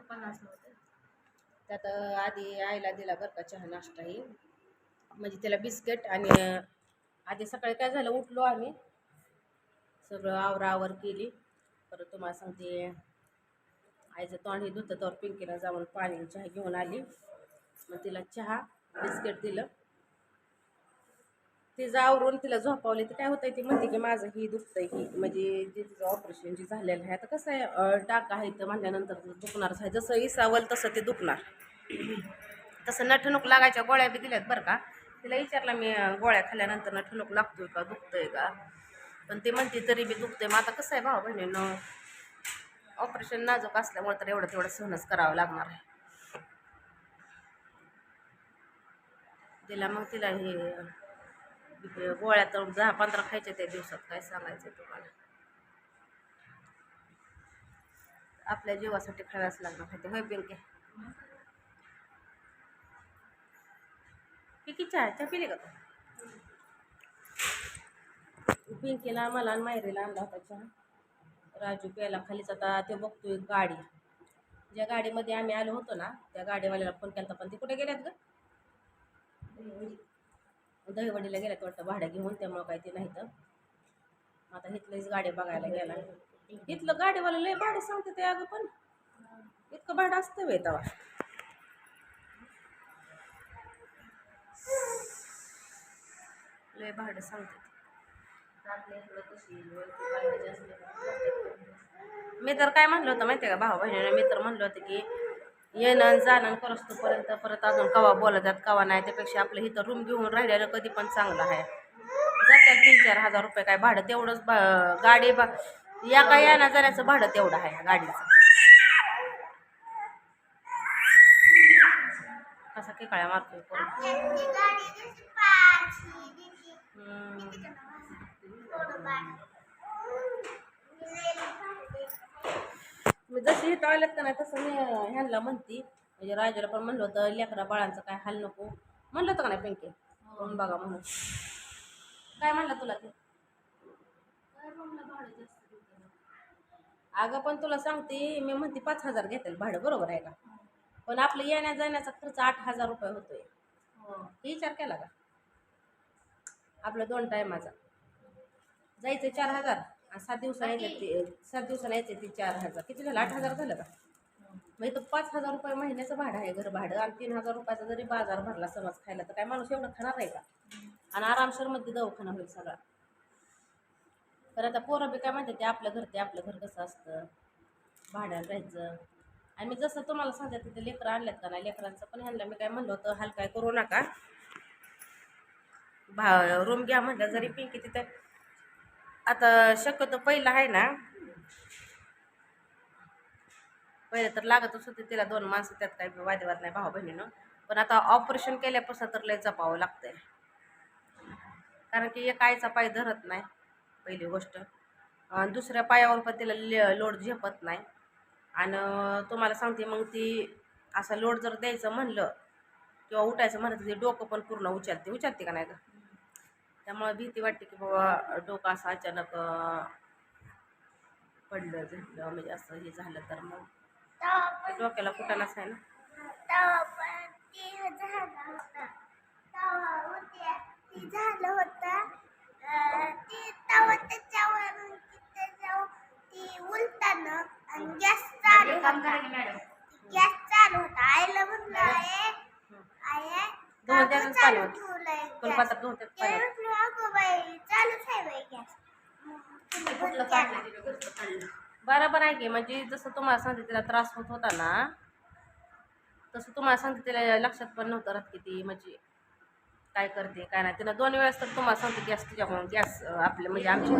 पन्नास त्यात आधी आईला दिला बरं का चहा नाश्ता ही. म्हणजे त्याला बिस्किट आणि आधी सकाळी काय झालं उठलो आम्ही. सगळं आवरावर केली. परत तुम्हाला सांगते आईचं तोंड हे धुतं तर पिंकीला जाऊन पाणी चहा घेऊन आली. मग तिला चहा बिस्किट दिलं. तिचं आवरून तिला झोपावली तर काय होतंय ती म्हणते की माझं ही दुखतंय ही म्हणजे जे तिचं ऑपरेशन जे झालेलं आहे आता कसं आहे अं, टाका आहे तर म्हणल्यानंतर दुखणारच आहे जसं इसावल तसं ते दुखणार. तसं नठणूक लागायच्या गोळ्या बी दिल्यात बरं का. तिला विचारला मी गोळ्या खाल्ल्यानंतर नठणूक लागतोय का दुखतंय का? पण ते म्हणते तरी बी दुखतंय. मग आता कसं आहे भाऊ बहिणीनं ऑपरेशन नाजूक असल्यामुळे तर एवढं तेवढं सहनच करावं लागणार आहे. तिला मग तिला हे हे गोळ्या तर दहा पंधरा खायच्या त्या दिवसात काय सांगायचं तुम्हाला? आपल्या जीवासाठी खाव्याच लागणार आहे ते होय पिंके? पिकी चहा चहा पिली का तू? पिंकीला आम्हाला आणि मायरीला आणला होता चहा. राजू प्यायला खालीच आता ते बघतोय गाडी. ज्या गाडीमध्ये आम्ही आलो होतो ना त्या गाडीवाल्याला फोन केला पण ते कुठे गेल्यात ग? दहीवडीला गेल्यात वाटतं भाड्या घेऊन त्यामुळं काय ते नाही तर. आता इथलीच गाडी बघायला गेला. इथलं गाडीवाला लय भाडं सांगते ते अगं पण. इतकं भाडं असतं वे तेव्हा लय भाडं सांगते. मी तर काय म्हणलं होतं माहिती आहे का भाऊ बहिणीने मी तर म्हणलं होतं की येणं जाणं करस तोपर्यंत परत अजून कवा बोलतात कवा नाही त्यापेक्षा आपलं इथं रूम घेऊन राहिलेलं कधी पण चांगलं आहे. जातात तीन चार हजार रुपये काय भाडं तेवढंच गाडी बा या काय येण्या जाण्याचं भाडं तेवढं आहे गाडीचं. कसा की काळ्या मारतोय. हम्म. मी जशी इथं आलेत का नाही तसं मी ह्यांना म्हणती म्हणजे राजाला पण म्हणलं होतं लेकरा बाळांचं काय हाल नको. म्हणलं होतं का नाही पिंके? म्हणून बघा म्हणून. काय म्हणलं तुला ते? अगं पण तुला सांगते मी म्हणते पाच हजार घेतील भाडं बरोबर आहे का? पण आपलं येण्या जाण्याचा खर्च आठ हजार रुपये होतोय. हे विचार केला का? आपलं दोन टायमाचा जायचं चार हजार. सात दिवसाला यायचे ते सात दिवसाला येते ते चार हजार. किती झालं? आठ हजार झालं का? म्हणजे तर पाच हजार रुपये महिन्याचं भाडं आहे घर भाडं आणि तीन हजार रुपयाचा जरी बाजार भरला समज खायला तर काय माणूस एवढं खाणार आहे का? आणि आरामशीरमध्ये दवाखाना होईल सगळा. तर आता पोरं बी काय म्हणते ते आपलं घर ते आपलं घर कसं असतं? भाड्यानं राहायचं. आणि मी जसं तुम्हाला सांगते तिथे लेकरं आणल्यात का नाही? लेकरांचं पण ह्यांना मी काय म्हणलं होतं हलकाय करू नका. भा रूम घ्या म्हटलं जरी पिंकी तिथं आता शक्यतो पहिलं आहे ना पहिले तर लागतच होते तिला दोन माणसं त्यात काही वादविवाद नाही भाऊ बहिणीनं. पण आता ऑपरेशन केल्यापासून तर लय जपावं लागतंय. कारण की एक आईचा पाय धरत नाही पहिली गोष्ट. दुसऱ्या पायावर पण तिला लोड झेपत नाही. आणि तुम्हाला सांगते मग ती असा लोड जर द्यायचं म्हणलं किंवा उठायचं म्हणलं तर ती डोकं पण पूर्ण उचलते. उचलते का नाही का त्यामुळे भीती वाटते की बाबा डोकं असं अचानक पडलं झटलं म्हणजे असं हे झालं तर मग. डोक्याला कुठालाच आहे ना. झालं होतं ते तवा आणि गॅस चालू गॅस चालू होता. आईला म्हणलं आहे आहे दोन त्यातच पाणी होतं ठेवलंय फुलपात्रात दोन त्यात ते पाणी होतं. म्हटलं अगं बाई चालूच आहे बाई गॅस तुम्ही कुठलं काढलं तिथं घरचं काढलं बरोबर आहे की म्हणजे जसं तुम्हाला सांगते तिला त्रास होत होता ना तसं तुम्हाला सांगते तिला लक्षात पण नव्हतं राहत की ती म्हणजे काय करते काय नाही. तिनं दोन वेळेस तर तुम्हाला सांगते गॅस तुझ्याकडून गॅस आपले म्हणजे आमचे.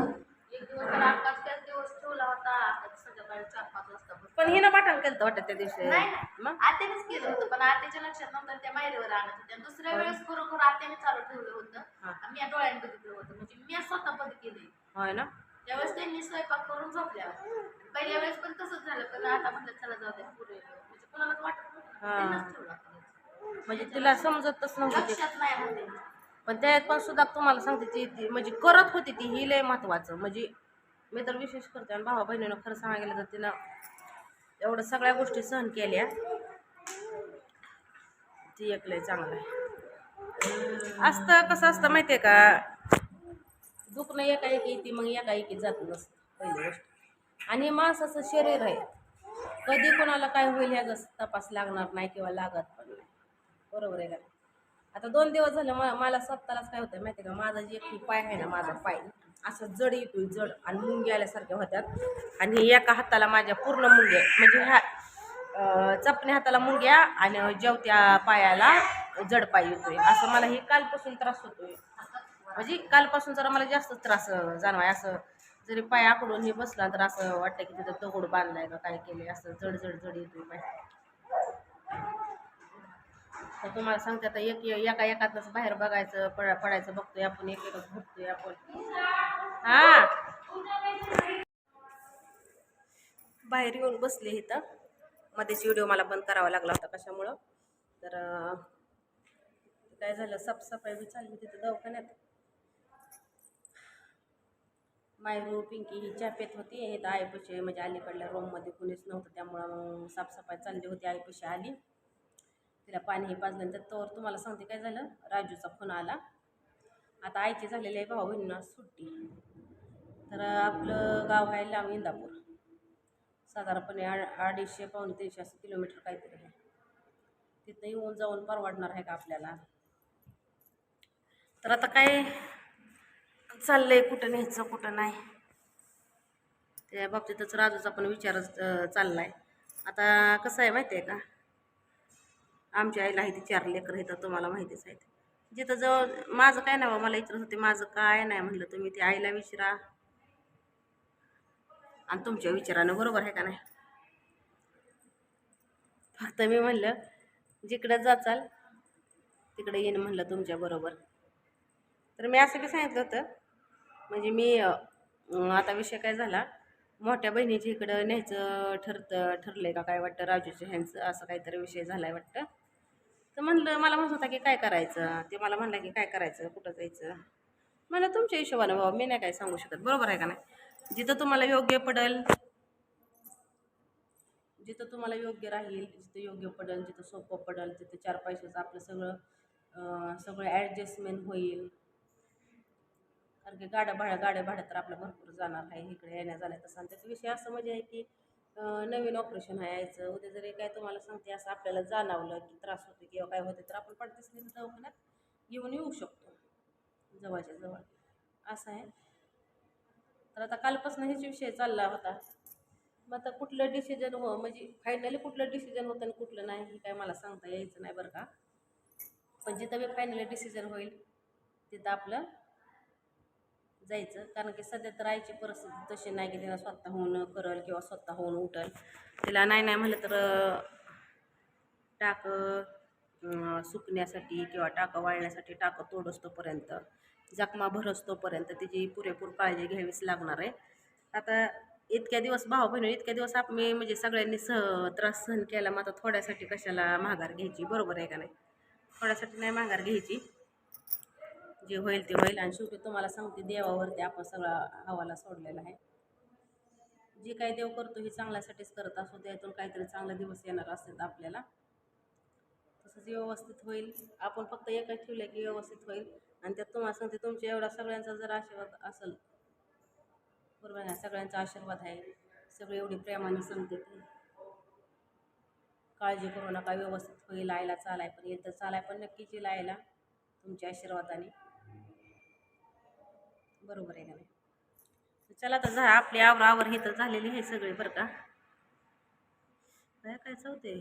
पण हिनं पाठण केलं वाटत त्या दिवशी. मग? आत्यानेच केलं होतं पण आत्याच्या लक्षात नंतर त्या माहेरीवर आणत होत्या दुसऱ्या वेळेस खरोखर आत्याने चालू ठेवलं होतं. मी या डोळ्याने बघितलं होतं. म्हणजे मी स्वतः बंद केलंय. होय ना? त्यावेळेस त्यांनी स्वयंपाक करून झोपल्या पहिल्या वेळेस पण तसंच झालं पण आता म्हटलं चला जाऊ द्या पुढे म्हणजे कोणालाच वाटत नव्हतं. हा. त्यांनाच ठेवलं आता. म्हणजे तिला समजतच नव्हतं. लक्षात नाही पण त्यात पण सुद्धा तुम्हाला सांगते ती ती म्हणजे करत होती ती ही लय महत्वाचं म्हणजे मी तर विशेष करते आणि भावा बहिणीनं खरं सांगायला गेलं तर तिनं एवढं सगळ्या गोष्टी सहन केल्या ती एक लय चांगलं आहे असतं कसं असतं माहिती आहे का दुखणं एकाएकी येते मग एकाएकी जात नसतं पहिली गोष्ट. आणि माणसाचं शरीर आहे. कधी कोणाला काय होईल ह्याचा तपास लागणार नाही किंवा लागत पण नाही. बरोबर आहे का आता दोन दिवस झालं म मला स्वतःलाच काय होतं माहिती आहे का? माझा जे की पाय आहे ना माझा पाय असं जड येतो जड आणि मुंगी आल्यासारख्या होत्यात. आणि एका हाताला माझ्या पूर्ण मुंग्या म्हणजे ह्या अं, चपण्या हाताला मुंग्या आणि जेवत्या पायाला जड पाय येतोय. असं मला हे कालपासून त्रास होतोय. म्हणजे कालपासून जरा मला जास्त त्रास जाणवाय. असं जरी पाय आकडून हे बसला तर असं वाटतं की तिथं दगड बांधलाय का काय केलंय असं जड जड जड येतो पाय. तर तुम्हाला सांगते आता एक एका एकातच बाहेर बघायचं पड पडायचं बघतोय आपण एक एकच बघतोय आपण. हा. बाहेर येऊन बसले इथं मध्येच व्हिडिओ मला बंद करावा लागला होता कशामुळं. तर काय झालं? साफसफाई बी चालली तिथं दवाखान्यात. मायरू पिंकी ही चहा होती. हे तर आईपाशी म्हणजे अलीकडल्या रूममध्ये कुणीच नव्हतं त्यामुळं मग साफसफाई चालली होती आईपाशी आली. तिला पाणी हे पाजल्यानंतर तोवर तुम्हाला सांगते काय झालं? राजूचा फोन आला. आता आईची झालेली आहे भाऊ बहिणींना सुट्टी. तर आपलं गाव आहे लांब इंदापूर. साधारणपणे आ- अडीचशे पावणे तीनशे असं किलोमीटर काहीतरी आहे. तिथं येऊन जाऊन परवडणार आहे का आपल्याला? तर आता काय चाललंय कुठं न्यायचं कुठं नाही. त्या बाबतीतच राजूचा पण विचारच चाललाय. आता कसं आहे माहिती आहे का? आमच्या आईला आहे ती चार लेकरं आहेत तुम्हाला माहितीच आहेत जिथं जवळ माझं काय नाही बा, मला विचारत होते माझं काय नाही म्हणलं तुम्ही ते आईला विचारा. आणि तुमच्या विचारानं बरोबर आहे का नाही? फक्त मी म्हणलं जिकडं जाचाल तिकडे येईन म्हणलं तुमच्या बरोबर. तर मी असं बी सांगितलं होतं म्हणजे मी आता विषय काय झाला? मोठ्या बहिणीच्या इकडं न्यायचं ठरतं आहे का? काय वाटतं राजूच्या ह्यांचं? असं काहीतरी विषय झाला आहे वाटतं. तर म्हणलं मला म्हणत होता की काय करायचं? ते मला म्हणलं की काय करायचं? कुठं जायचं? मला तुमच्या हिशोबानं बाबा मी नाही काय सांगू शकत. बरोबर आहे का नाही? जिथं तुम्हाला योग्य पडेल जिथं तुम्हाला योग्य राहील जिथं योग्य पडेल जिथं सोपं पडेल तिथं चार पैशाचं आपलं सगळं सगळं ॲडजस्टमेंट होईल. कारण की गाड्या भाड्या गाड्या भाड्या तर आपलं भरपूर जाणार आहे इकडे येण्या जाण्या तसं. आणि त्याचा विषय असं म्हणजे आहे की नवीन ऑपरेशन आहे यायचं. उद्या जरी काय तुम्हाला सांगते असं आपल्याला जाणवलं की त्रास होतो किंवा काय होते तर आपण पडतेच नाही दवाखान्यात येऊन येऊ शकतो. जवळच्या जवळ. असं आहे. तर आता कालपासून हेच विषय चालला होता. मग आता कुठलं डिसिजन हो म्हणजे फायनली कुठलं डिसिजन होतं आणि कुठलं नाही हे काय मला सांगता यायचं नाही बरं का. पण जिथं मी फायनली डिसिजन होईल तिथं आपलं जायचं. कारण की सध्या तर आईची परिस्थिती तशी नाही की तिला स्वतःहून करल किंवा स्वतः होऊन उठल. तिला नाही नाही म्हटलं तर टाक टाकं सुकण्यासाठी किंवा टाकं वाळण्यासाठी टाकं तोडसतोपर्यंत जखमा भरसतोपर्यंत तिची पुरेपूर काळजी घ्यावीच लागणार आहे. आता इतक्या दिवस भाऊ बहिणी इतक्या दिवस आम्ही म्हणजे सगळ्यांनी सह त्रास सहन केला मग आता थोड्यासाठी कशाला माघार घ्यायची? बरोबर आहे का नाही? थोड्यासाठी नाही माघार घ्यायची. जे होईल ते होईल. आणि शेवटी तुम्हाला सांगते देवावरती आपण सगळा हवाला सोडलेला आहे. जे काही देव करतो हे चांगल्यासाठीच करत असतो त्यातून काहीतरी चांगला दिवस येणार असतात आपल्याला. तसंच व्यवस्थित होईल. आपण फक्त एकच ठेवलं की व्यवस्थित होईल. आणि त्यात तुम्हाला सांगते तुमच्या एवढा सगळ्यांचा जर आशीर्वाद असेल बरोबर आहे सगळ्यांचा आशीर्वाद आहे. सगळे एवढी प्रेमाने सांगते काळजी करू नका व्यवस्थित होईल. आईला चालाय पण येत चालाय पण नक्कीच येईल आयला तुमच्या आशीर्वादाने. बरोबर आहे का नाही चला तर झा आपली आवर आवर ही तर झालेली आहे सगळे बरं का. काय काय चौथे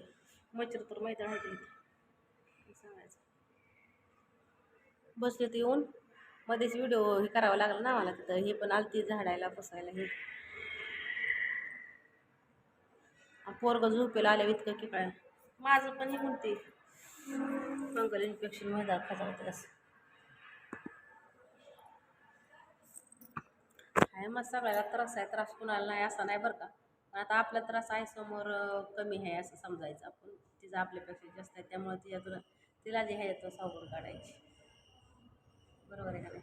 मच्छर तर माहीत आहे ते सांगायचं? बसले ते येऊन. मध्येच व्हिडिओ हे करावं लागलं ना मला तिथं. हे पण आलती झाडायला बसायला हे. पोरग झोपेला आल्या इतकं की काय माझं पण हे म्हणते. फंगल इन्फेक्शनमध्ये खाजा होते असं. आहे मग सगळ्याला त्रास आहे त्रास कुणाला नाही असा नाही बरं का. पण आता आपला त्रास आहे समोर कमी आहे असं समजायचं आपण. तिचं आपल्यापेक्षा जास्त आहे त्यामुळे तिच्यातून तिला जे आहे तो सावरून काढायची. बरोबर आहे का नाही?